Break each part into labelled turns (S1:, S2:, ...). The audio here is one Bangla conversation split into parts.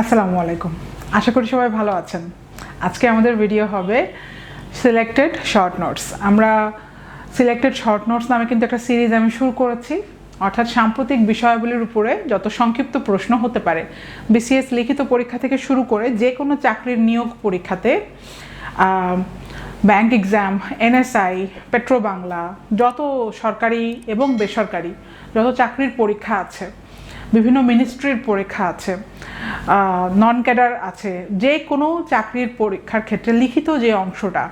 S1: আসসালামু আলাইকুম। আশা করি সবাই ভালো আছেন। আজকে আমাদের ভিডিও হবে সিলেক্টেড শর্ট নোটস আমরা সিলেক্টেড শর্ট নোটস নামে কিন্তু একটা সিরিজ আমি শুরু করেছি। অর্থাৎ সাম্প্রতিক বিষয়াবলীর উপরে যত সংক্ষিপ্ত প্রশ্ন হতে পারে বিসিএস লিখিত পরীক্ষা থেকে শুরু করে যে কোনো চাকরির নিয়োগ পরীক্ষাতে bank exam NSI Petrobangla যত সরকারি এবং বেসরকারি, যত চাকরির পরীক্ষা আছে বিভিন্ন মিনিস্ট্রির পরীক্ষা আছে নন ক্যাডার আছে, যে কোনো চাকরির পরীক্ষার ক্ষেত্রে লিখিত যে অংশটা,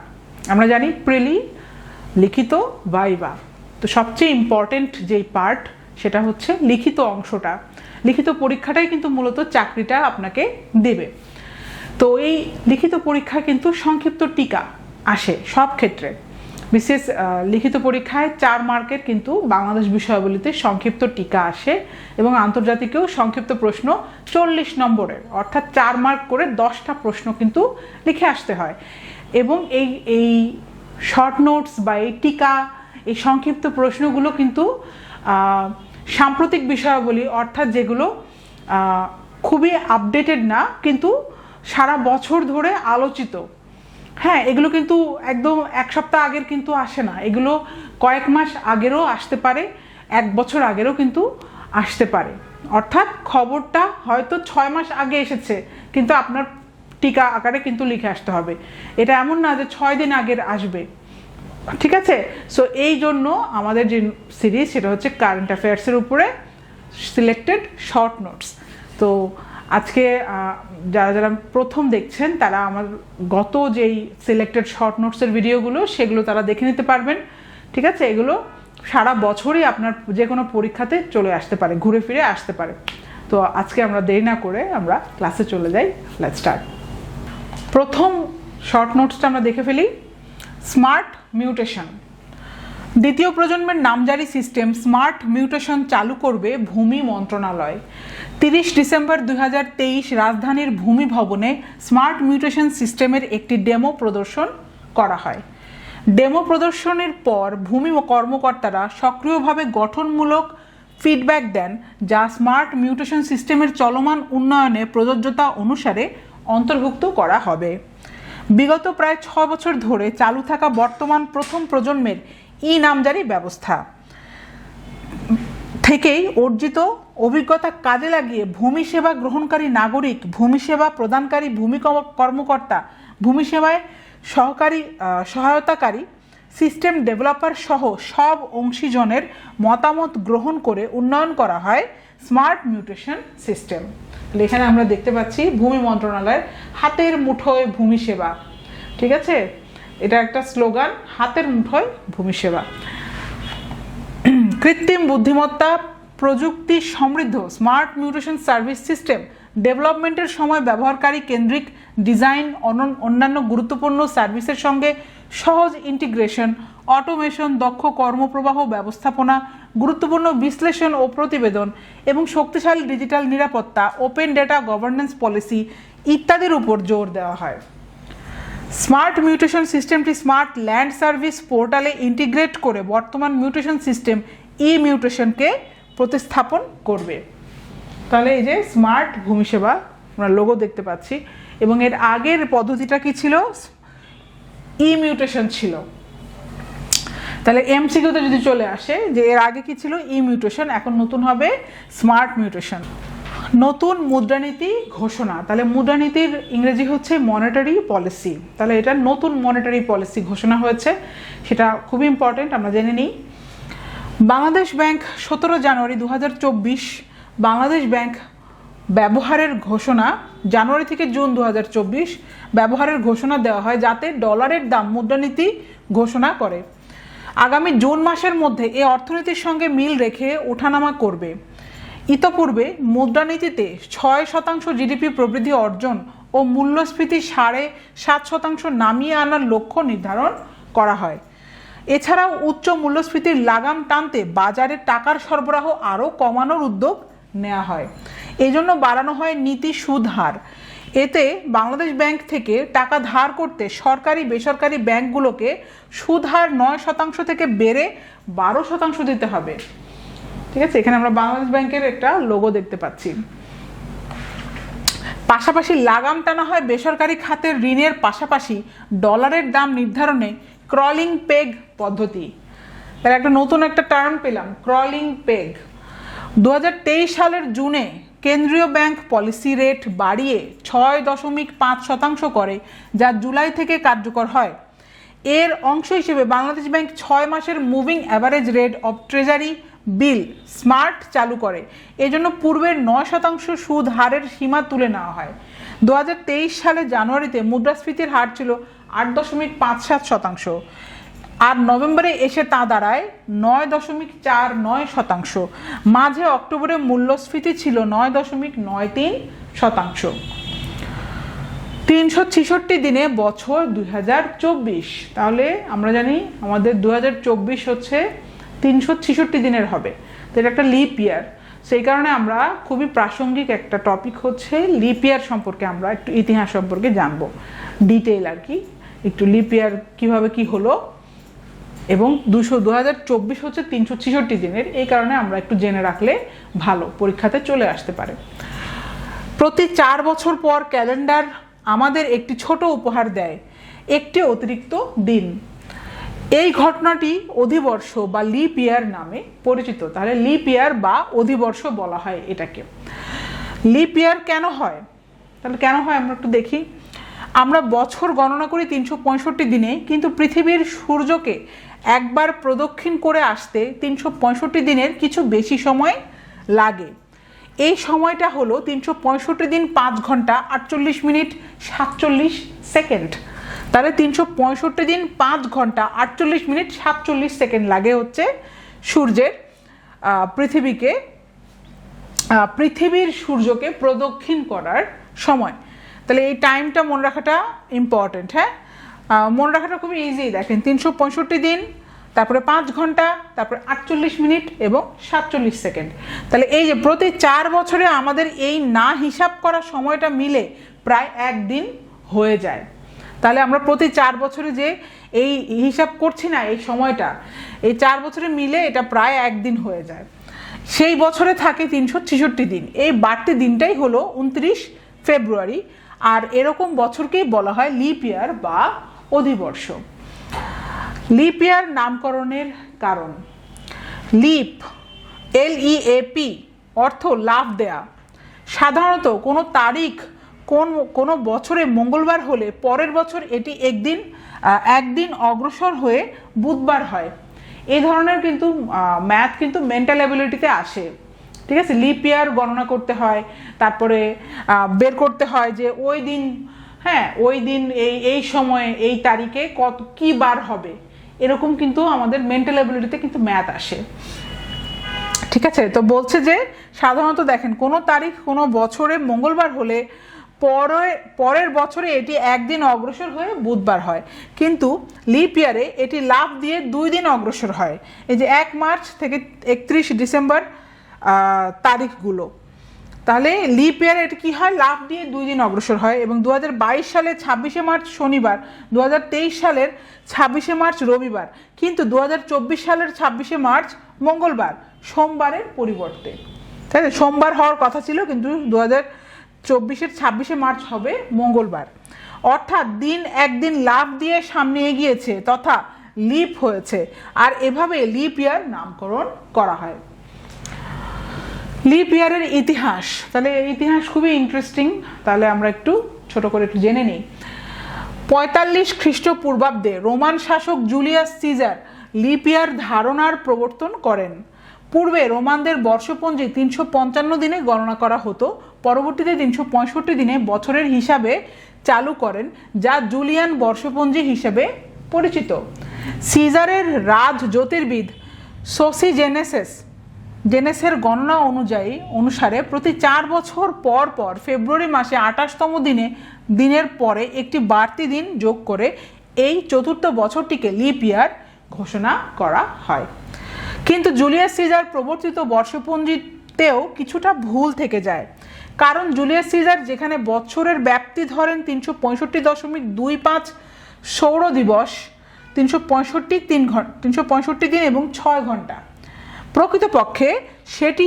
S1: আমরা জানি প্রিলি, লিখিত, ভাইবা। তো সবচেয়ে ইম্পর্টেন্ট যেই পার্ট সেটা হচ্ছে লিখিত অংশটা। লিখিত পরীক্ষাটাই কিন্তু মূলত চাকরিটা আপনাকে দেবে। তো এই লিখিত পরীক্ষা কিন্তু সংক্ষিপ্ত টিকা আসে সব ক্ষেত্রে। বিশেষ লিখিত পরীক্ষায় চার মার্কের কিন্তু বাংলাদেশ বিষয়াবলীতে সংক্ষিপ্ত টিকা আসে এবং আন্তর্জাতিকেও সংক্ষিপ্ত প্রশ্ন চল্লিশ নম্বরের, অর্থাৎ চার মার্ক করে দশটা প্রশ্ন কিন্তু লিখে আসতে হয়। এবং এই এই শর্ট নোটস বা এই টিকা, এই সংক্ষিপ্ত প্রশ্নগুলো কিন্তু সাম্প্রতিক বিষয়াবলী, অর্থাৎ যেগুলো খুবই আপডেটেড না, কিন্তু সারা বছর ধরে আলোচিত। হ্যাঁ এগুলো কিন্তু একদম এক সপ্তাহ আগের কিন্তু আসে না। এগুলো কয়েক মাস আগেরও আসতে পারে, এক বছর আগেরও কিন্তু আসতে পারে। অর্থাৎ খবরটা হয়তো ছয় মাস আগে এসেছে, কিন্তু আপনার টিকা আকারে কিন্তু লিখে আসতে হবে। এটা এমন না যে ছয় দিন আগের আসবে। ঠিক আছে? সো এই জন্য আমাদের যে সিরিজ, সেটা হচ্ছে কারেন্ট অ্যাফেয়ার্সের উপরে সিলেক্টেড শর্ট নোটস তো আজকে যারা যারা প্রথম দেখছেন, তারা আমার গত যেই সিলেক্টেড শর্ট নোটসের ভিডিওগুলো সেগুলো তারা দেখে নিতে পারবেন। ঠিক আছে? এগুলো সারা বছরই আপনার যে কোনো পরীক্ষাতে চলে আসতে পারে, ঘুরে ফিরে আসতে পারে। তো আজকে আমরা দেরি না করে আমরা ক্লাসে চলে যাই। লেট স্টার্ট প্রথম শর্ট নোটসটা আমরা দেখে ফেলি। স্মার্ট মিউটেশন দ্বিতীয় প্রজন্মের নামজারি সিস্টেম স্মার্ট মিউটেশন চালু করবে ভূমি মন্ত্রণালয়। তিরিশ ডিসেম্বর দুই হাজার তেইশ রাজধানীর ভূমি ভবনে স্মার্ট মিউটেশন সিস্টেমের একটি ডেমো প্রদর্শন করা হয়। ডেমো প্রদর্শনের পর ভূমি কর্মকর্তারা সক্রিয়ভাবে গঠনমূলক ফিডব্যাক দেন, যা স্মার্ট মিউটেশন সিস্টেমের চলমান উন্নয়নে প্রযোজ্যতা অনুসারে অন্তর্ভুক্ত করা হবে। বিগত প্রায় ছ বছর ধরে চালু থাকা বর্তমান প্রথম প্রজন্মের ই নামজারি ব্যবস্থা। থেকেই অর্জিত অভিজ্ঞতা কাজে লাগিয়ে ভূমি সেবা গ্রহণকারী নাগরিক, ভূমি সেবা প্রদানকারী, ভূমি কর্মকর্তা, ভূমি সেবায় সহকারী সহায়তাকারী, সিস্টেম ডেভেলপার সহ সব অংশীজনের মতামত গ্রহণ করে উন্নয়ন করা হয় স্মার্ট মিউটেশন সিস্টেম। এখানে আমরা দেখতে পাচ্ছি ভূমি মন্ত্রণালয়ের হাতের মুঠোয় ভূমি সেবা। ঠিক আছে? এটা একটা স্লোগান, হাতের মুঠোয় ভূমি সেবা। কৃত্রিম বুদ্ধিমত্তা, প্রযুক্তি সমৃদ্ধ স্মার্ট মিউটেশন সার্ভিস সিস্টেম ডেভেলপমেন্টের সময় ব্যবহারকারী কেন্দ্রিক ডিজাইন অন্যান্য গুরুত্বপূর্ণ সার্ভিসের সঙ্গে সহজ ইন্টিগ্রেশন অটোমেশন দক্ষ কর্মপ্রবাহ ব্যবস্থাপনা, গুরুত্বপূর্ণ বিশ্লেষণ ও প্রতিবেদন এবং শক্তিশালী ডিজিটাল নিরাপত্তা ওপেন ডেটা গভর্নেন্স পলিসি ইত্যাদির উপর জোর দেওয়া হয়। স্মার্ট মিউটেশন সিস্টেমটি স্মার্ট ল্যান্ড সার্ভিস পোর্টালে ইন্টিগ্রেট করে বর্তমান মিউটেশন সিস্টেম ই মিউটেশনকে প্রতিস্থাপন করবে। তাহলে এই যে স্মার্ট ভূমি সেবা, আমরা লোগো দেখতে পাচ্ছি, এবং এর আগের পদ্ধতিটা কি ছিল? ই মিউটেশন ছিল। তাহলে এমসিকিউতে যদি চলে আসে, যে এর আগে কি ছিল? ই মিউটেশন এখন নতুন হবে স্মার্ট মিউটেশন। নতুন মুদ্রানীতি ঘোষণা। তাহলে মুদ্রানীতির ইংরেজি হচ্ছে মনিটারি পলিসি তাহলে এটা নতুন মনিটারি পলিসি ঘোষণা হয়েছে। সেটা খুব ইম্পর্টেন্ট আমরা জেনে নিই। বাংলাদেশ ব্যাংক সতেরো জানুয়ারি দু হাজার চব্বিশ, বাংলাদেশ ব্যাংক ব্যবহারের ঘোষণা জানুয়ারি থেকে জুন দু হাজার চব্বিশ, ব্যবহারের ঘোষণা দেওয়া হয় যাতে ডলারের দাম মুদ্রানীতি ঘোষণা করে। আগামী জুন মাসের মধ্যে এ অর্থনীতির সঙ্গে মিল রেখে ওঠানামা করবে। ইতপূর্বে মুদ্রানীতিতে ছয় শতাংশ জিডিপি প্রবৃদ্ধি অর্জন ও মূল্যস্ফীতি সাড়ে সাত শতাংশ নামিয়ে আনার লক্ষ্য নির্ধারণ করা হয়। এছাড়াও উচ্চ মূল্যস্ফীতির লাগাম টানতে বাজারে টাকার সরবরাহ আরও কমানোর উদ্যোগ নেওয়া হয়। এজন্য বাড়ানো হয় নীতি সুদ হার। এতে বাংলাদেশ ব্যাংক থেকে টাকা ধার করতে সরকারি বেসরকারি ব্যাংকগুলোকে সুদ হার নয় শতাংশ থেকে বেড়ে বারো শতাংশ দিতে হবে। ঠিক আছে? এখানে আমরা বাংলাদেশ ব্যাংকের একটা লোগো দেখতে পাচ্ছি। পাশাপাশি লাগাম টানা হয় বেসরকারি খাতের ঋণের পাশাপাশি ডলারের দাম নির্ধারণে ক্রলিং পেগ পদ্ধতি। এর একটা নতুন একটা টার্ম পেলাম ক্রলিং পেগ দু হাজার তেইশ সালের জুনে কেন্দ্রীয় ব্যাংক পলিসি রেট বাড়িয়ে ছয় দশমিক পাঁচ শতাংশ করে, যা জুলাই থেকে কার্যকর হয়। এর অংশ হিসেবে বাংলাদেশ ব্যাংক ছয় মাসের moving average rate of treasury bill smart চালু করে। এজন্য পূর্বের নয় শতাংশ সুদ হারের সীমা তুলে নেওয়া হয়। দু হাজার তেইশ সালে জানুয়ারিতে মুদ্রাস্ফীতির হার ছিল আট দশমিক পাঁচ সাত শতাংশ। আর নভেম্বরে এসে তা দাঁড়ায় নয় দশমিক চার নয় শতাংশ। মাঝে অক্টোবরে মূল্যস্ফীতি ছিল নয় দশমিক নয় তিন শতাংশ। তিনশো ছেষট্টি দিনে বছর দুই হাজার চব্বিশ। তাহলে আমরা জানি আমাদের দু হাজার চব্বিশ হচ্ছে তিনশো ছেষট্টি দিনের হবে। তো এটা একটা লিপ ইয়ার সেই কারণে আমরা খুবই প্রাসঙ্গিক একটা টপিক হচ্ছে লিপ ইয়ার সম্পর্কে আমরা একটু ইতিহাস সম্পর্কে জানব। ডিটেইল আর কি। একটু লিপ ইয়ার কীভাবে কী হলো? এবং দুশো দু হাজার চব্বিশ হচ্ছে তিনশো ছেষট্টি দিনের। এই কারণে আমরা একটু জেনে রাখলে ভালো, পরীক্ষাতে চলে আসতে পারে। প্রতি চার বছর পর ক্যালেন্ডার আমাদের একটি ছোট উপহার দেয়। একটি অতিরিক্ত দিন। এই ঘটনাটি অধিবর্ষ বা লিপ ইয়ার নামে পরিচিত। তাহলে লিপ ইয়ার বা অধিবর্ষ বলা হয় এটাকে। লিপ ইয়ার কেন হয়? তাহলে কেন হয় আমরা একটু দেখি। আমরা বছর গণনা করি তিনশো পঁয়ষট্টি দিনে, কিন্তু পৃথিবীর সূর্যকে একবার প্রদক্ষিণ করে আসতে তিনশো পঁয়ষট্টি দিনের কিছু বেশি সময় লাগে। এই সময়টা হলো তিনশো পঁয়ষট্টি দিন পাঁচ ঘণ্টা আটচল্লিশ মিনিট সাতচল্লিশ সেকেন্ড। তাহলে তিনশো পঁয়ষট্টি দিন পাঁচ ঘণ্টা আটচল্লিশ মিনিট সাতচল্লিশ সেকেন্ড লাগে হচ্ছে সূর্যের পৃথিবীকে পৃথিবীর সূর্যকে প্রদক্ষিণ করার সময়। তাহলে এই টাইমটা মনে রাখাটা ইম্পর্টেন্ট হ্যাঁ? মনে রাখাটা খুবই ইজি দেখেন তিনশো পঁয়ষট্টি দিন, তারপরে পাঁচ ঘণ্টা, তারপরে আটচল্লিশ মিনিট এবং সাতচল্লিশ সেকেন্ড। তাহলে এই যে প্রতি চার বছরে আমাদের এই না হিসাব করা সময়টা মিলে প্রায় একদিন হয়ে যায়। তাহলে আমরা প্রতি চার বছরে যে এই হিসাব করছি না, এই সময়টা, এই চার বছরে মিলে এটা প্রায় একদিন হয়ে যায়। সেই বছরে থাকে তিনশো ছেষট্টি দিন। এই বাড়তি দিনটাই হলো উনত্রিশ ফেব্রুয়ারি। আর এরকম বছরকেই বলা হয় লিপ ইয়ার বা অধিবর্ষ। লিপ ইয়ার নামকরণের কারণ। Lip, L E A P, অর্থ লাভ দেয়া। সাধারণত কোনো তারিখ কোন, কোনো বছরে মঙ্গলবার হলে পরের বছর এটি একদিন একদিন অগ্রসর হয়ে বুধবার হয়। এই ধরনের কিন্তু ম্যাথ কিন্তু মেন্টাল অ্যাবিলিটিতে আসে। ঠিক আছে? লিপ ইয়ার গণনা করতে হয়, তারপরে বের করতে হয় যে ওই দিন হ্যাঁ ওই দিন এই এই সময়ে, এই তারিখে কত, কি বার হবে? এরকম কিন্তু আমাদের মেন্টাল অ্যাবিলিটিতে কিন্তু ম্যাথ আসে। ঠিক আছে? তো বলছে যে, সাধারণত দেখেন, কোনো তারিখ, কোনো বছরে মঙ্গলবার হলে পরে পরের বছরে এটি একদিন অগ্রসর হয়ে বুধবার হয়। কিন্তু লিপ ইয়ারে এটি লাভ দিয়ে দুই দিন অগ্রসর হয়। এই যে এক মার্চ থেকে একত্রিশ ডিসেম্বর তারিখগুলো। তাহলে লিপ ইয়ারে এটা কি হয়? লাভ দিয়ে দুই দিন অগ্রসর হয় এবং দু হাজার বাইশ সালের ছাব্বিশে মার্চ শনিবার দু হাজার তেইশ সালের ছাব্বিশে মার্চ রবিবার, কিন্তু দু হাজার চব্বিশ সালের ছাব্বিশে মার্চ মঙ্গলবার, সোমবারের পরিবর্তে। তাই? সোমবার হওয়ার কথা ছিল, কিন্তু দু হাজার চব্বিশের ছাব্বিশে মার্চ হবে মঙ্গলবার। অর্থাৎ দিন একদিন লাভ দিয়ে সামনে এগিয়েছে তথা লিপ হয়েছে। আর এভাবে লিপ ইয়ার নামকরণ করা হয়। লিপ ইয়ারের ইতিহাস। তাহলে ইতিহাস খুবই ইন্টারেস্টিং তাহলে আমরা একটু ছোট করে একটু জেনে নিই। পঁয়তাল্লিশ খ্রিস্টপূর্বাব্দে রোমান শাসক জুলিয়াস সিজার লিপ ইয়ার ধারণার প্রবর্তন করেন। পূর্বে রোমানদের বর্ষপঞ্জি তিনশো পঞ্চান্ন দিনে গণনা করা হতো পরবর্তীতে তিনশো পঁয়ষট্টি দিনে বছরের হিসাবে চালু করেন, যা জুলিয়ান বর্ষপঞ্জি হিসেবে পরিচিত। সিজারের রাজ জ্যোতির্বিদ সোসি জেনেসেস জেনেসের গণনা অনুযায়ী অনুসারে প্রতি চার বছর পর পর ফেব্রুয়ারি মাসে আঠাশতম দিনে, দিনের পরে একটি বাড়তি দিন যোগ করে এই চতুর্থ বছরটিকে লিপ ইয়ার ঘোষণা করা হয়। কিন্তু জুলিয়াস সিজার প্রবর্তিত বর্ষপঞ্জিতেও কিছুটা ভুল থেকে যায়। কারণ জুলিয়াস সিজার যেখানে বছরের ব্যাপ্তি ধরেন তিনশো পঁয়ষট্টি দশমিক দুই পাঁচ সৌর দিবস, তিনশো পঁয়ষট্টি তিন ঘণ্টা তিনশো পঁয়ষট্টি দিন এবং ছয় ঘণ্টা। প্রকৃতপক্ষে সেটি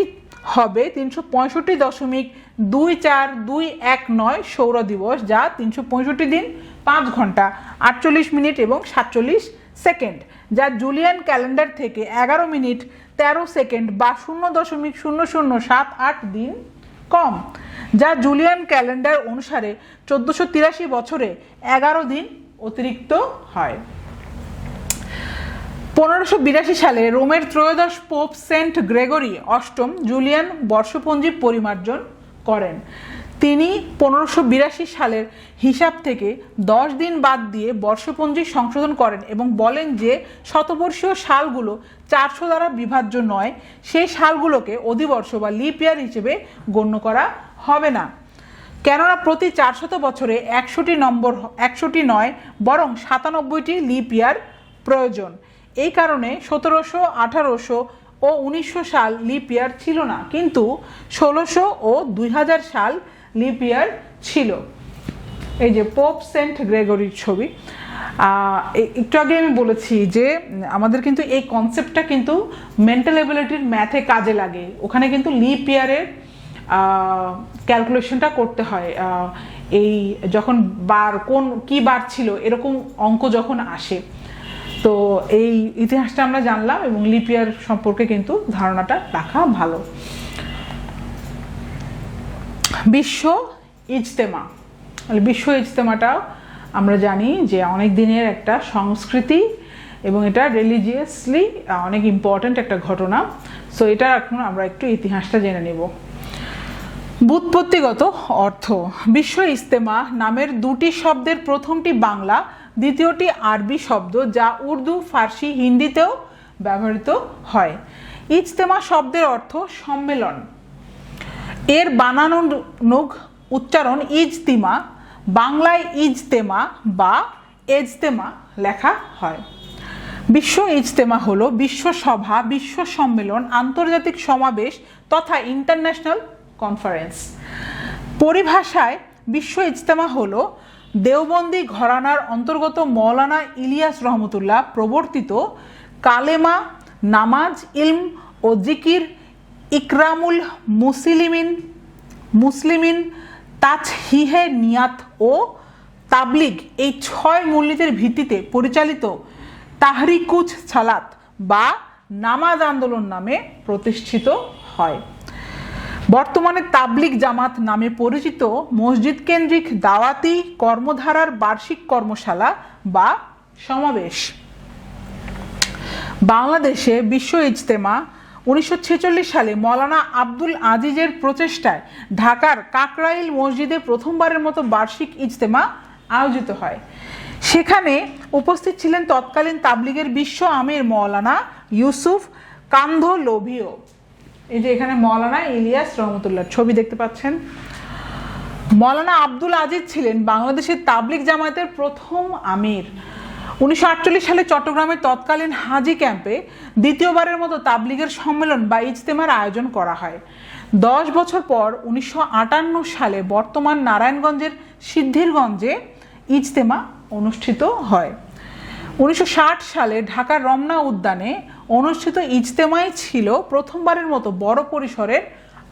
S1: হবে তিনশো পঁয়ষট্টি দশমিক দুই চার দুই এক নয় সৌর দিবস, যা তিনশো পঁয়ষট্টি দিন পাঁচ ঘণ্টা, আটচল্লিশ মিনিট এবং সাতচল্লিশ সেকেন্ড, যা জুলিয়ান ক্যালেন্ডার থেকে এগারো মিনিট তেরো সেকেন্ড বা শূন্য দশমিক শূন্য শূন্য সাত আট দিন কম, যা জুলিয়ান ক্যালেন্ডার অনুসারে চোদ্দোশো তিরাশি বছরে এগারো দিন অতিরিক্ত হয়। পনেরোশো বিরাশি সালে রোমের ত্রয়োদশ পোপ সেন্ট গ্রেগরি অষ্টম জুলিয়ান বর্ষপঞ্জি পরিমার্জন করেন। তিনি পনেরোশো বিরাশি সালের হিসাব থেকে দশ দিন বাদ দিয়ে বর্ষপঞ্জি সংশোধন করেন এবং বলেন যে শতবর্ষীয় সালগুলো চারশো দ্বারা বিভাজ্য নয়। সেই সালগুলোকে অধিবর্ষ বা লিপ ইয়ার হিসেবে গণ্য করা হবে না। কেননা প্রতি চারশত বছরে একশোটি নম্বর একশোটি নয়, বরং সাতানব্বইটি লিপ ইয়ার প্রয়োজন। এই কারণে সতেরোশো, আঠারোশো ও উনিশশো সাল লিপ ইয়ার ছিল না। কিন্তু ষোলোশো ও দুই হাজার সাল লিপ ইয়ার ছিল। এই যে পোপ সেন্ট গ্রেগরির ছবি। একটু আগে আমি বলেছি যে, আমাদের কিন্তু এই কনসেপ্টটা কিন্তু মেন্টাল এবিলিটির ম্যাথে কাজে লাগে। ওখানে কিন্তু লিপ ইয়ারের ক্যালকুলেশনটা করতে হয়। এই যখন বার, কোন, কি বার ছিল, এরকম অঙ্ক যখন আসে। তো এই ইতিহাসটা আমরা জানলাম এবং লিপ ইয়ার সম্পর্কে কিন্তু ধারণাটা রাখা ভালো। বিশ্ব ইজতেমা। বিশ্ব ইজতেমাটাও আমরা জানি যে অনেক দিনের একটা সংস্কৃতি এবং এটা রিলিজিয়াসলি অনেক ইম্পর্ট্যান্ট একটা ঘটনা। সো এটা এখন আমরা একটু ইতিহাসটা জেনে নেব। বুৎপত্তিগত অর্থ। বিশ্ব ইজতেমা নামের দুটি শব্দের প্রথমটি বাংলা, দ্বিতীয়টি আরবি শব্দ যা উর্দু, ফার্সি, হিন্দিতেও ব্যবহৃত হয়। ইজতেমা শব্দের অর্থ সম্মেলন। এর বানানোনুগ উচ্চারণ ইজতিমা বাংলায় ইজতেমা বা এজতেমা লেখা হয়। বিশ্ব ইজতেমা হল বিশ্ব সভা, বিশ্ব সম্মেলন, আন্তর্জাতিক সমাবেশ তথা ইন্টারন্যাশনাল কনফারেন্স। পরিভাষায় বিশ্ব ইজতেমা হল দেওবন্দি ঘরানার অন্তর্গত মৌলানা ইলিয়াস রহমতুল্লাহ প্রবর্তিত কালেমা, নামাজ, ইলম ও জিকির ইকরামুল মুসলিমিন মুসলিমিন তাজহিহে নিয়াত ও তাবলিগ এই ছয় মূলনীতির ভিত্তিতে পরিচালিত তাহরিকুচ সালাত বা নামাজ আন্দোলন নামে প্রতিষ্ঠিত হয়। বর্তমানে তাবলিগ জামাত নামে পরিচিত মসজিদ কেন্দ্রিক দাওয়াতি কর্মধারার বার্ষিক কর্মশালা বা সমাবেশ। বাংলাদেশে বিশ্ব ইজতেমা উনিশশো ছেচল্লিশ সালে মৌলানা আব্দুল আজিজের প্রচেষ্টায় ঢাকার কাকরাইল মসজিদে প্রথমবারের মতো বার্ষিক ইজতেমা আয়োজিত হয়। সেখানে উপস্থিত ছিলেন তৎকালীন তাবলিগের বিশ্ব আমির মৌলানা ইউসুফ কান্ধ লোভিও এই যে এখানে মৌলানা ইলিয়াস রহমতুল্লাহ, ছবি দেখতে পাচ্ছেন। মৌলানা আব্দুল আজিজ ছিলেন বাংলাদেশের তাবলিগ জামায়াতের প্রথম আমির। উনিশশো আটচল্লিশ সালে চট্টগ্রামের তৎকালীন হাজি ক্যাম্পে দ্বিতীয়বারের মতো তাবলিগের সম্মেলন বা ইজতেমার আয়োজন করা হয়। দশ বছর পর উনিশশো আটান্ন সালে বর্তমান নারায়ণগঞ্জের সিদ্ধিরগঞ্জে ইজতেমা অনুষ্ঠিত হয়। উনিশশো ষাট সালে ঢাকার রমনা উদ্যানে অনুষ্ঠিত ইজতেমাই ছিল প্রথমবারের মতো বড় পরিসরের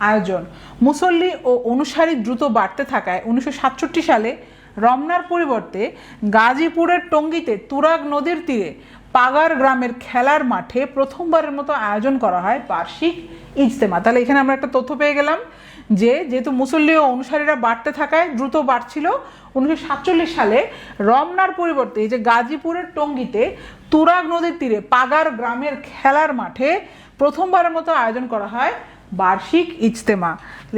S1: আয়োজন। মুসল্লি ও অনুসারী দ্রুত বাড়তে থাকায় উনিশশো সাতষট্টি সালে রমনার পরিবর্তে গাজীপুরের টঙ্গীতে তুরাগ নদীর তীরে পাগার গ্রামের খেলার মাঠে প্রথমবারের মতো আয়োজন করা হয় বার্ষিক ইজতেমা। তাহলে এখানে আমরা একটা তথ্য পেয়ে গেলাম যে, যেহেতু মুসল্লি ও অনুসারীরা বাড়তে থাকায় দ্রুত বাড়ছিল, উনিশশো সাতচল্লিশ সালে রমনার পরিবর্তে এই যে গাজীপুরের টঙ্গিতে তুরাগ নদীর তীরে পাগার গ্রামের খেলার মাঠে প্রথমবারের মতো আয়োজন করা হয় বার্ষিক ইজতেমা।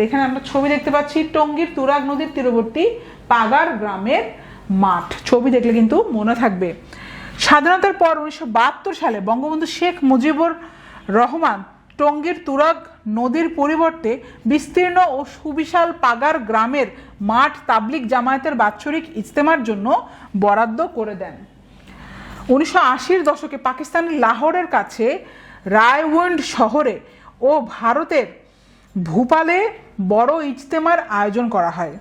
S1: এখানে আমরা ছবি দেখতে পাচ্ছি, টঙ্গীর তুরাগ নদীর তীরবর্তী পাগার গ্রামের মাঠ। ছবি দেখলে কিন্তু মনে থাকবে। স্বাধীনতার পর উনিশশো সালে বঙ্গবন্ধু শেখ মুজিবুর রহমান টঙ্গীর তুরাগ নদীর পরিবর্তে বিস্তীর্ণ ও সুবিশাল পাগার গ্রামের মাঠ তাবলিক জামায়াতের বাৎসরিক ইজতেমার জন্য বরাদ্দ করে দেন। উনিশশো দশকে পাকিস্তানের লাহোরের কাছে রায়উন্ড শহরে ও ভারতের ভূপালে বড় ইজতেমার আয়োজন করা হয়।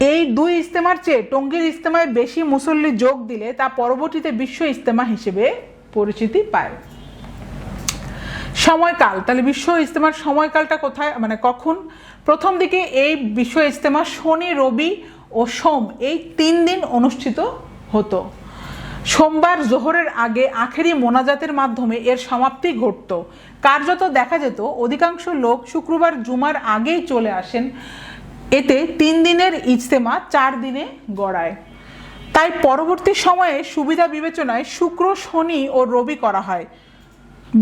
S1: এই দুই ইজতেমার চেয়ে টঙ্গীর ইজতেমায় বেশি মুসল্লি যোগ দিলে তা পরবর্তীতে বিশ্ব ইজতেমা হিসেবে পরিচিতি পায়। সময়কাল, তাহলে বিশ্ব ইজতেমার সময়কালটা কোথায়? মানে কখন? প্রথম দিকে এই বিশ্ব ইজতেমা শনি, রবি ও সোম এই তিন দিন অনুষ্ঠিত হতো। সোমবার জোহরের আগে আখেরি মোনাজাতের মাধ্যমে এর সমাপ্তি ঘটত। কার্যত দেখা যেত, অধিকাংশ লোক শুক্রবার জুমার আগেই চলে আসেন। এতে তিন দিনের ইজতেমা চার দিনে গড়ায়। তাই পরবর্তী সময়ে সুবিধা বিবেচনায় শুক্র, শনি ও রবি করা হয়।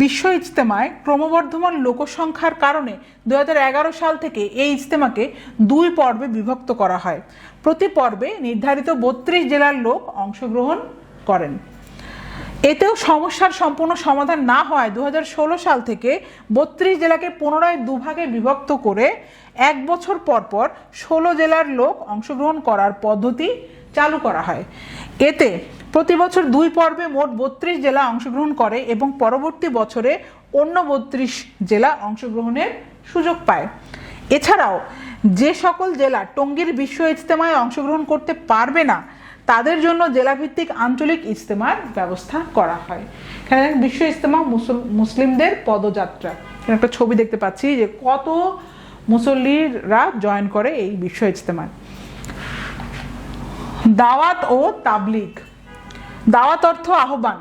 S1: বিশ্ব ইজতেমায় ক্রমবর্ধমান লোকসংখ্যার কারণে দু হাজার এগারো সাল থেকে এই ইজতেমাকে দুই পর্বে বিভক্ত করা হয়। প্রতি পর্বে নির্ধারিত বত্রিশ জেলার লোক অংশগ্রহণ করেন। এতেও সমস্যার সম্পূর্ণ সমাধান না হওয়ায় দু সাল থেকে বত্রিশ জেলাকে পুনরায় দুভাগে বিভক্ত করে এক বছর পর পর ষোলো জেলার লোক অংশগ্রহণ করার পদ্ধতি চালু করা হয়। এতে প্রতি বছর দুই পর্বে মোট বত্রিশ জেলা অংশগ্রহণ করে এবং পরবর্তী বছরে অন্য বত্রিশ জেলা অংশগ্রহণের সুযোগ পায়। এছাড়াও যে সকল জেলা টঙ্গীর বিশ্ব ইজতেমায় অংশগ্রহণ করতে পারবে না তাদের জন্য জেলাভিত্তিক আঞ্চলিক ইজতেমার ব্যবস্থা করা হয়। এখানে বিশ্ব ইজতেমা মুসল- মুসলিমদের পদযাত্রা। এখানে একটা ছবি দেখতে পাচ্ছি যে কত মুসল্লিরা জয়েন করে এই বিশ্ব ইজতেমায়। দাওয়াত ও তাবলিগ। দাওয়াত অর্থ আহ্বান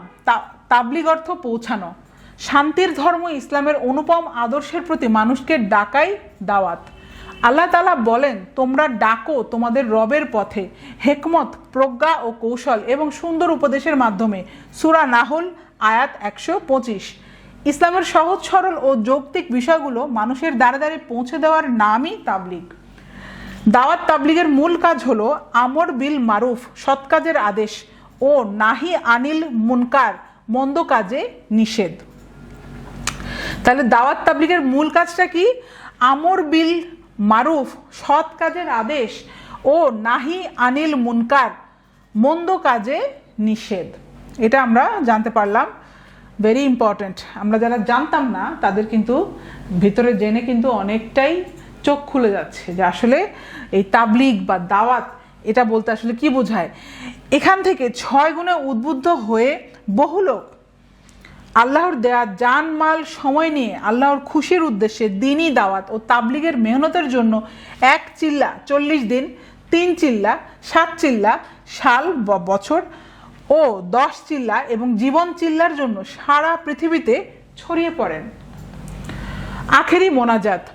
S1: তাবলিগ অর্থ পৌঁছানো। শান্তির ধর্ম ইসলামের অনুপম আদর্শের প্রতি মানুষকে ডাকাই দাওয়াত। আল্লাহ তালা বলেন, তোমরা ডাকো তোমাদের রবের পথে। হেকমত, প্রজ্ঞা ও কৌশল এবং সুন্দর উপদেশের মাধ্যমে। সুরা নাহল, আয়াত একশো পঁচিশ। ইসলামের সহজ, সরল ও যৌক্তিক বিষয়গুলো মানুষের দ্বারে দ্বারে পৌঁছে দেওয়ার নামই তাবলিগ। দাওয়াত তাবলিগের মূল কাজ হলো আমর বিল মারুফ, সৎ কাজের আদেশ ও নাহি আনিল মুনকার, মন্দ কাজে নিষেধ। তাহলে দাওয়াত তাবলিগের মূল কাজটা কি? আমর বিল মারুফ সৎ কাজের আদেশ ও নাহি আনিল মুনকার, মন্দ কাজে নিষেধ। এটা আমরা জানতে পারলাম। ভেরি ইম্পর্ট্যান্ট আমরা যারা জানতাম না, তাদের কিন্তু ভিতরে জেনে কিন্তু অনেকটাই চোখ খুলে যাচ্ছে যে আসলে এই তাবলিগ বা দাওয়াত, এটা বলতে আসলে কি বোঝায়? এখান থেকে ছয় গুণে উদ্বুদ্ধ হয়ে বহু লোক আল্লাহর দেয়া জান মাল সময় নিয়ে, আল্লাহর খুশির উদ্দেশ্যে দিনই দাওয়াত ও তাবলিগের মেহনতের জন্য এক চিল্লা চল্লিশ দিন, তিন চিল্লা, সাত চিল্লা, সাল বছর ও দশ চিল্লা এবং জীবন চিল্লার জন্য সারা পৃথিবীতে ছড়িয়ে পড়েন। আখেরি মোনাজাত।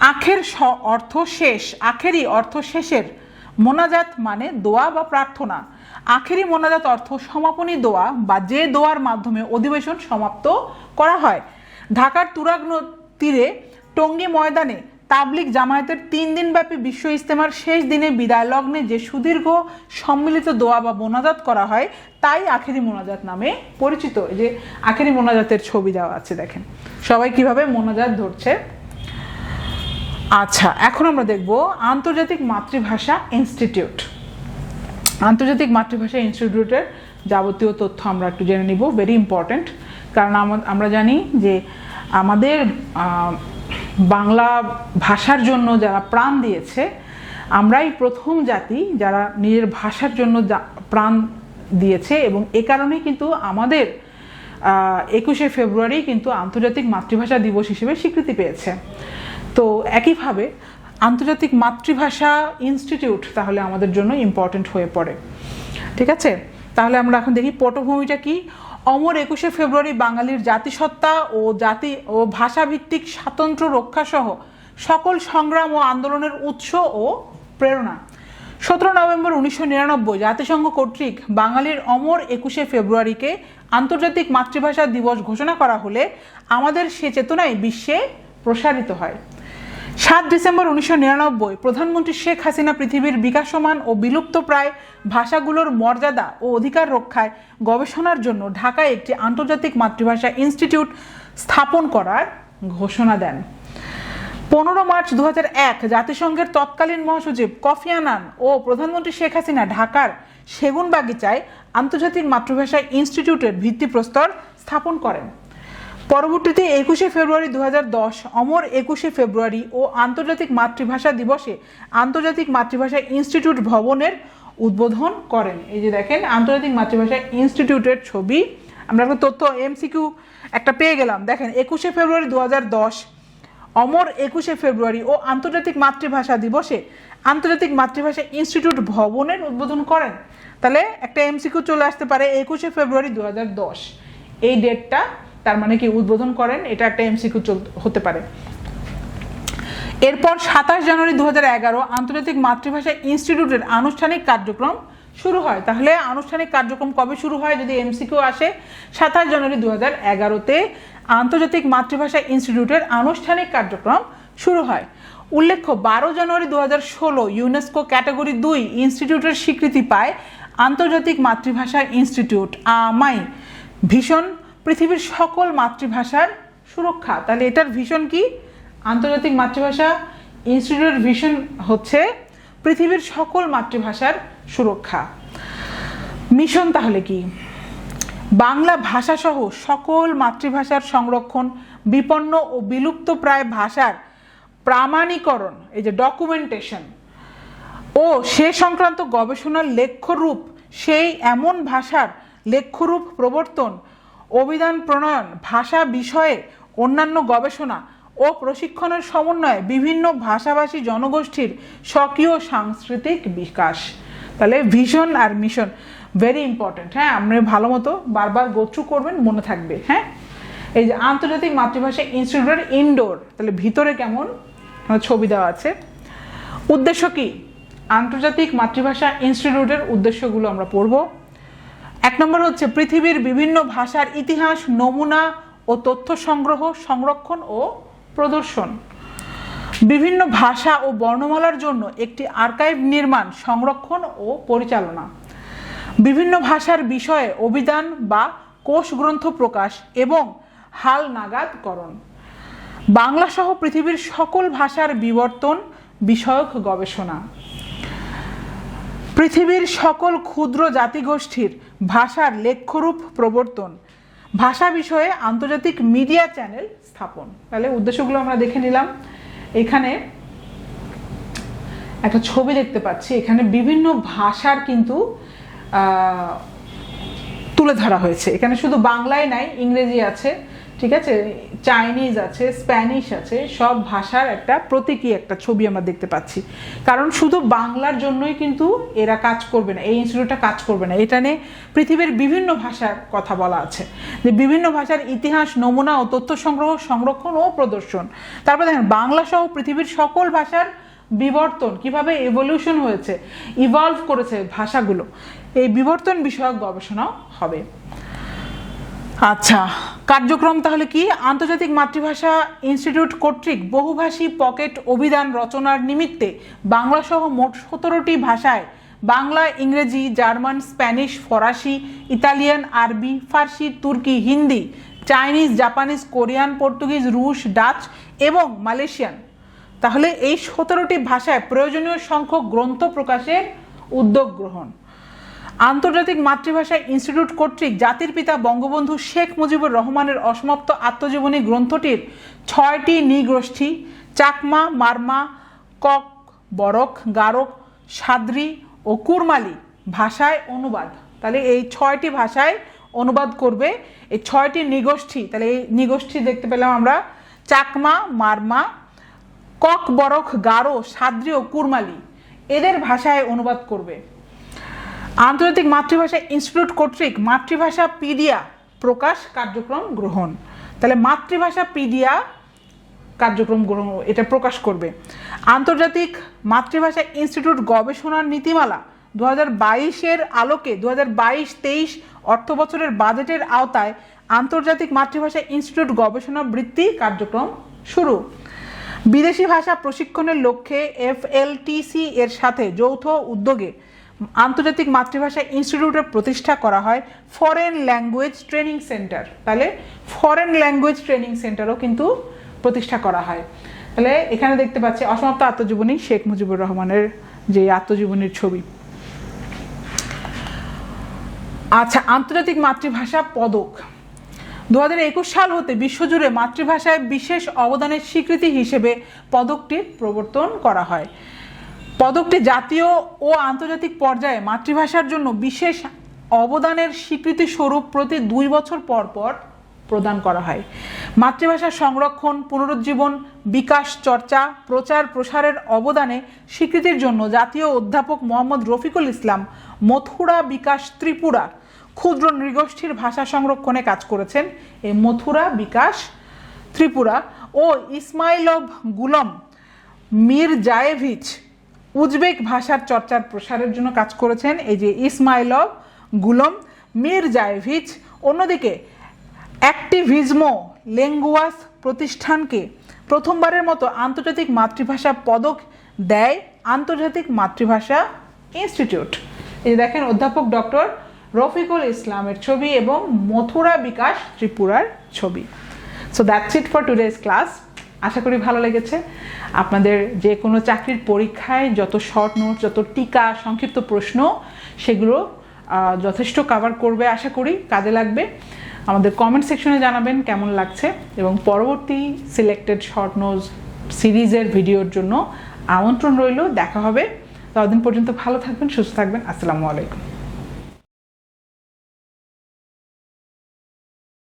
S1: আখের অর্থ শেষ। আখেরি অর্থ শেষের। মোনাজাত মানে দোয়া বা প্রার্থনা। আখেরি মোনাজাত অর্থ সমাপনী দোয়া বা যে দোয়ার মাধ্যমে অধিবেশন সমাপ্ত করা হয়। ঢাকার তুরাগ তীরে টঙ্গী ময়দানে তাবলিক জামায়াতের তিন দিনব্যাপী বিশ্ব ইজতেমার শেষ দিনে বিদায় লগ্নে যে সুদীর্ঘ সম্মিলিত দোয়া বা মোনাজাত করা হয়, তাই আখেরি মোনাজাত নামে পরিচিত। যে আখেরি মোনাজাতের ছবি দেওয়া আছে, দেখেন। সবাই কীভাবে মোনাজাত ধরছে? আচ্ছা এখন আমরা দেখব আন্তর্জাতিক মাতৃভাষা ইনস্টিটিউট। আন্তর্জাতিক মাতৃভাষা ইনস্টিটিউটের যাবতীয় তথ্য আমরা একটু জেনে নিব ভেরি ইম্পর্ট্যান্ট কারণ আমা- আমরা জানি যে আমাদের বাংলা ভাষার জন্য যারা প্রাণ দিয়েছে, আমরাই প্রথম জাতি যারা নিজের ভাষার জন্য প্রাণ দিয়েছে এবং এ কারণেই কিন্তু আমাদের একুশে ফেব্রুয়ারি কিন্তু আন্তর্জাতিক মাতৃভাষা দিবস হিসেবে স্বীকৃতি পেয়েছে। তো একইভাবে আন্তর্জাতিক মাতৃভাষা ইনস্টিটিউট তাহলে আমাদের জন্য ইম্পর্ট্যান্ট হয়ে পড়ে। ঠিক আছে? তাহলে আমরা এখন দেখি পটভূমিটা কি? অমর একুশে ফেব্রুয়ারি বাঙালির জাতিসত্তা ও জাতি ও ভাষাভিত্তিক স্বাতন্ত্র্য রক্ষাসহ সকল সংগ্রাম ও আন্দোলনের উৎস ও প্রেরণা। সতেরো নভেম্বর উনিশশো নিরানব্বই জাতিসংঘ কর্তৃক বাঙালির অমর একুশে ফেব্রুয়ারিকে আন্তর্জাতিক মাতৃভাষা দিবস ঘোষণা করা হলে আমাদের সে চেতনাই বিশ্বে প্রসারিত হয়। সাত ডিসেম্বর উনিশশো নিরানব্বই, প্রধানমন্ত্রী শেখ হাসিনা পৃথিবীর বিকাশমান ও বিলুপ্তপ্রায় ভাষাগুলোর মর্যাদা ও অধিকার রক্ষায় গবেষণার জন্য ঢাকায় একটি আন্তর্জাতিক মাতৃভাষা ইনস্টিটিউট স্থাপন করার ঘোষণা দেন। পনেরো মার্চ দু এক, জাতিসংঘের তৎকালীন মহাসচিব কফি আনান ও প্রধানমন্ত্রী শেখ হাসিনা ঢাকার সেগুনবাগিচায় আন্তর্জাতিক মাতৃভাষা ইনস্টিটিউটের ভিত্তিপ্রস্তর স্থাপন করেন। পরবর্তীতে একুশে ফেব্রুয়ারি দু হাজার দশ, অমর একুশে ফেব্রুয়ারি ও আন্তর্জাতিক মাতৃভাষা দিবসে আন্তর্জাতিক মাতৃভাষা ইনস্টিটিউট ভবনের উদ্বোধন করেন। এই যে দেখেন, আন্তর্জাতিক মাতৃভাষা ইনস্টিটিউটের ছবি। আমরা একটা তথ্য এমসিকিউ একটা পেয়ে গেলাম। দেখেন, একুশে ফেব্রুয়ারি দু হাজার দশ, অমর একুশে ফেব্রুয়ারি ও আন্তর্জাতিক মাতৃভাষা দিবসে আন্তর্জাতিক মাতৃভাষা ইনস্টিটিউট ভবনের উদ্বোধন করেন। তাহলে একটা এমসিকিউ চলে আসতে পারে একুশে ফেব্রুয়ারি দু হাজার দশ। এই ডেটটা তার মানে কি উদ্বোধন করেন, এটা একটা এমসিকিউ হতে পারে। এরপর সাতাশ জানুয়ারি দু এগারো আন্তর্জাতিক মাতৃভাষা ইনস্টিটিউটের আনুষ্ঠানিক কার্যক্রম শুরু হয়। তাহলে আনুষ্ঠানিক কার্যক্রম কবে শুরু হয় যদি এমসিকিউ আসে? সাতাশ জানুয়ারি দু হাজার এগারোতে আন্তর্জাতিক মাতৃভাষা ইনস্টিটিউটের আনুষ্ঠানিক কার্যক্রম শুরু হয়। উল্লেখ্য, বারো জানুয়ারি দু হাজার ষোলো ইউনেস্কো ক্যাটাগরি দুই ইনস্টিটিউটের স্বীকৃতি পায় আন্তর্জাতিক মাতৃভাষা ইনস্টিটিউট আমাই ভীষণ পৃথিবীর সকল মাতৃভাষার সুরক্ষা। তাহলে এটার ভীষণ কি? আন্তর্জাতিক মাতৃভাষা ইনস্টিটিউটের ভিশন হচ্ছে পৃথিবীর সকল মাতৃভাষার সুরক্ষা। মিশন তাহলে কি? বাংলা ভাষাসহ সকল মাতৃভাষার সংরক্ষণ, বিপন্ন ও বিলুপ্ত প্রায় ভাষার প্রামাণিকরণ, এই যে ডকুমেন্টেশন ও সে সংক্রান্ত গবেষণার লেখ্যরূপ সেই এমন ভাষার লেখ্যরূপ প্রবর্তন অভিধান প্রণয়ন, ভাষা বিষয়ে অন্যান্য গবেষণা ও প্রশিক্ষণের সমন্বয়ে বিভিন্ন ভাষাভাষী জনগোষ্ঠীর স্বকীয় সাংস্কৃতিক বিকাশ। তাহলে ভিশন আর মিশন ভেরি ইম্পর্টেন্ট হ্যাঁ? আপনি ভালো মতো বারবার গোচু করবেন, মনে থাকবে হ্যাঁ? এই যে আন্তর্জাতিক মাতৃভাষা ইনস্টিটিউটের ইনডোর তাহলে ভিতরে কেমন? ছবি দেওয়া আছে। উদ্দেশ্য কি? আন্তর্জাতিক মাতৃভাষা ইনস্টিটিউটের উদ্দেশ্যগুলো আমরা পড়ব। এক নম্বর হচ্ছে পৃথিবীর বিভিন্ন ভাষার ইতিহাস, নমুনা ও তথ্য সংগ্রহ, সংরক্ষণ ও প্রদর্শন। বিভিন্ন ভাষা ও বর্ণমালার জন্য একটি আর্কাইভ নির্মাণ, সংরক্ষণ ও পরিচালনা। বিভিন্ন ভাষার বিষয়ে অভিধান বা কোষ গ্রন্থ প্রকাশ এবং হাল নাগাদকরণ। বাংলা সহ পৃথিবীর সকল ভাষার বিবর্তন বিষয়ক গবেষণা। পৃথিবীর সকল ক্ষুদ্র জাতিগোষ্ঠীর ভাষার লেখ্যরূপ প্রবর্তন। ভাষা বিষয়ে আন্তর্জাতিক মিডিয়া চ্যানেল স্থাপন। তাহলে উদ্দেশ্যগুলো আমরা দেখে নিলাম। এখানে একটা ছবি দেখতে পাচ্ছি। এখানে বিভিন্ন ভাষার কিন্তু তুলে ধরা হয়েছে। এখানে শুধু বাংলায় নাই, ইংরেজি আছে। ঠিক আছে? চাইনিজ আছে স্প্যানিশ আছে, সব ভাষার একটা প্রতীকী একটা ছবি আমরা দেখতে পাচ্ছি। কারণ শুধু বাংলার জন্যই কিন্তু এরা কাজ করবে না, এই ইনস্টিটিউটটা কাজ করবে না। এটা নিয়ে পৃথিবীর বিভিন্ন ভাষার কথা বলা আছে। যে বিভিন্ন ভাষার ইতিহাস, নমুনা ও তথ্য সংগ্রহ, সংরক্ষণ ও প্রদর্শন। তারপর দেখেন, বাংলা সহ পৃথিবীর সকল ভাষার বিবর্তন কীভাবে এভলিউশন হয়েছে ইভলভ করেছে ভাষাগুলো। এই বিবর্তন বিষয়ক গবেষণাও হবে। আচ্ছা কার্যক্রম তাহলে কি? আন্তর্জাতিক মাতৃভাষা ইনস্টিটিউট কর্তৃক বহুভাষী পকেট অভিধান রচনার নিমিত্তে বাংলা সহ মোট সতেরোটি ভাষায় বাংলা, ইংরেজি, জার্মান, স্প্যানিশ, ফরাসি, ইতালিয়ান, আরবি, ফার্সি, তুর্কি, Hindi, Chinese, Japanese, Korean, Portuguese, রুশ, ডাচ এবং মালয়েশিয়ান। তাহলে এই সতেরোটি ভাষায় প্রয়োজনীয় সংখ্যক গ্রন্থ প্রকাশের উদ্যোগ গ্রহণ। আন্তর্জাতিক মাতৃভাষা ইনস্টিটিউট কর্তৃক জাতির পিতা বঙ্গবন্ধু শেখ মুজিবুর রহমানের অসমাপ্ত আত্মজীবনী গ্রন্থটির ছয়টি নিগোষ্ঠী, চাকমা, মারমা, কক বরক গারক, সাদ্রি ও কুরমালি ভাষায় অনুবাদ। তাহলে এই ছয়টি ভাষায় অনুবাদ করবে। এই ছয়টি নিগোষ্ঠী, তাহলে এই নিগোষ্ঠী দেখতে পেলাম আমরা, চাকমা, মারমা, কক বরক গারো, সাদ্রি ও কুরমালি, এদের ভাষায় অনুবাদ করবে। আন্তর্জাতিক মাতৃভাষা ইনস্টিটিউট কর্তৃক মাতৃভাষা পিডিয়া প্রকাশ কার্যক্রম গ্রহণ। তাহলে মাতৃভাষা পিডিয়া কার্যক্রম গ্রহণ, এটা প্রকাশ করবে। আন্তর্জাতিক মাতৃভাষা ইনস্টিটিউট গবেষণার নীতিমালা দু হাজার বাইশের আলোকে দু হাজার বাইশ তেইশ অর্থ বছরের বাজেটের আওতায় আন্তর্জাতিক মাতৃভাষা ইনস্টিটিউট গবেষণা বৃত্তি কার্যক্রম শুরু। বিদেশি ভাষা প্রশিক্ষণের লক্ষ্যে এফএলটিসি এর সাথে যৌথ উদ্যোগে আন্তর্জাতিক মাতৃভাষা ইনস্টিটিউটের প্রতিষ্ঠা করা হয় ফরেন ল্যাঙ্গুয়েজ ট্রেনিং সেন্টার তাহলে ফরেন ল্যাঙ্গুয়েজ ট্রেনিং সেন্টারও কিন্তু প্রতিষ্ঠা করা হয়। তাহলে এখানে দেখতে পাচ্ছি অসমাপ্ত আত্মজীবনী শেখ মুজিবুর রহমানের যে আত্মজীবনীর ছবি। আচ্ছা আন্তর্জাতিক মাতৃভাষা পদক। দু একুশ সাল হতে বিশ্বজুড়ে মাতৃভাষায় বিশেষ অবদানের স্বীকৃতি হিসেবে পদকটির প্রবর্তন করা হয়। পদকটি জাতীয় ও আন্তর্জাতিক পর্যায়ে মাতৃভাষার জন্য বিশেষ অবদানের স্বীকৃতি স্বরূপ প্রতি দুই বছর পর পর প্রদান করা হয়। মাতৃভাষা সংরক্ষণ, পুনরুজ্জীবন, বিকাশ চর্চা, প্রচার প্রসারের অবদানে স্বীকৃতির জন্য জাতীয় অধ্যাপক মোহাম্মদ রফিকুল ইসলাম মথুরা বিকাশ ত্রিপুরা ক্ষুদ্র নৃগোষ্ঠীর ভাষা সংরক্ষণে কাজ করেছেন। এই মথুরা বিকাশ ত্রিপুরা ও Ismailov Gulom Mirzayevich Uzbek ভাষার চর্চার প্রসারের জন্য কাজ করেছেন এই যে ইসমাইলভ গুলম মির জায়েভিচ অন্যদিকে অ্যাক্টিভিজমো লেঙ্গুয়াস প্রতিষ্ঠানকে প্রথমবারের মতো আন্তর্জাতিক মাতৃভাষা পদক দেয় আন্তর্জাতিক মাতৃভাষা ইনস্টিটিউট। এই দেখেন, অধ্যাপক ডক্টর রফিকুল ইসলামের ছবি এবং মথুরা বিকাশ ত্রিপুরার ছবি। So that's it for today's class আশা করি ভালো লেগেছে। আপনাদের যে কোনো চাকরির পরীক্ষায় যত শর্ট নোট যত টিকা, সংক্ষিপ্ত প্রশ্ন, সেগুলো যথেষ্ট কভার করবে আশা করি, কাজে লাগবে। আমাদের কমেন্ট সেকশনে জানাবেন কেমন লাগছে এবং পরবর্তী সিলেক্টেড শর্ট নোজ সিরিজের ভিডিওর জন্য আমন্ত্রণ রইল। দেখা হবে। ততদিন পর্যন্ত ভালো থাকবেন, সুস্থ থাকবেন। আসসালামু আলাইকুম।